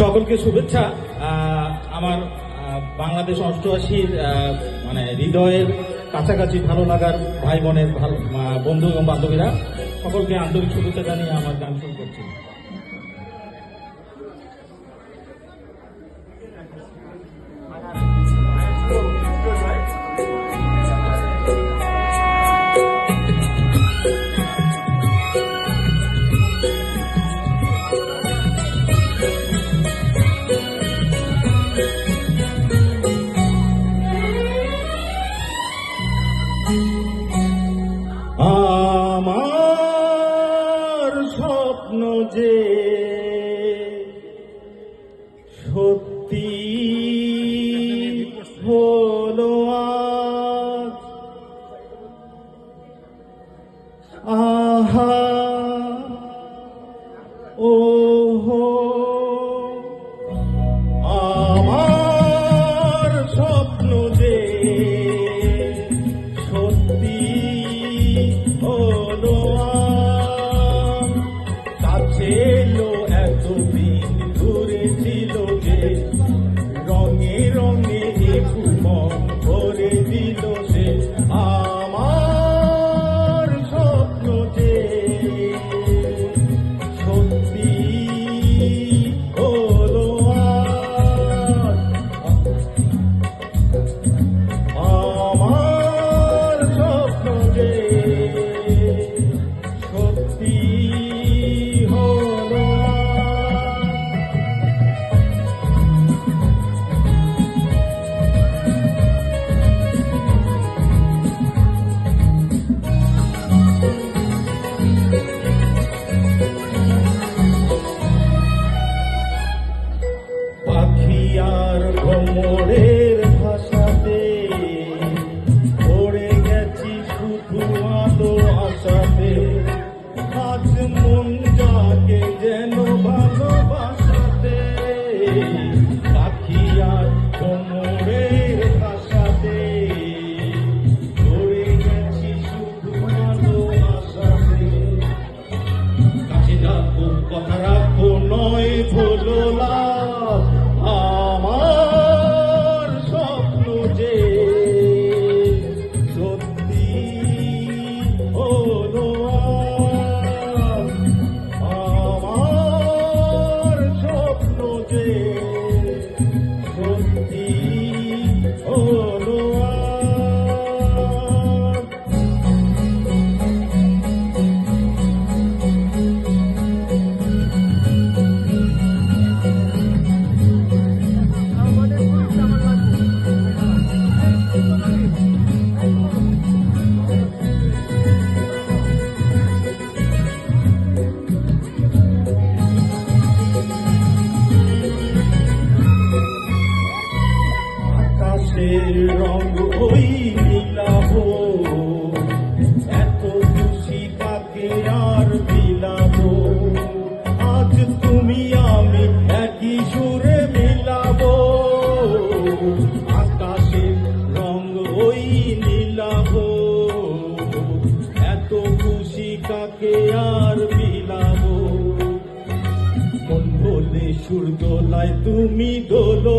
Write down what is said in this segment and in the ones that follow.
সকলকে শুভেচ্ছা। আমার বাংলাদেশ অষ্টআশির মানে হৃদয়ের কাছাকাছি ভালো লাগার ভাই বোনের ভালো বন্ধু এবং বান্ধবীরা, সকলকে আন্তরিক শুভেচ্ছা জানিয়ে আমার গান শুরু করছি। স্বপ্ন যে সত্যি হলো আহা ওহো পাখি আর রঙ ওই নীলাবো এত খুশি কাকে আর বিলাবো আজ তুমি আমি একই সুরে মিলাবো। আকাশের রঙ ওই নীলাবো। এত খুশি কাকে আর মন বলে সুর দোলায় তুমি দোলো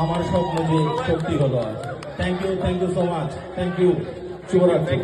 আমার স্বপ্ন যে সত্যি হলো thank you thank you so much thank you শুভরাত্রি।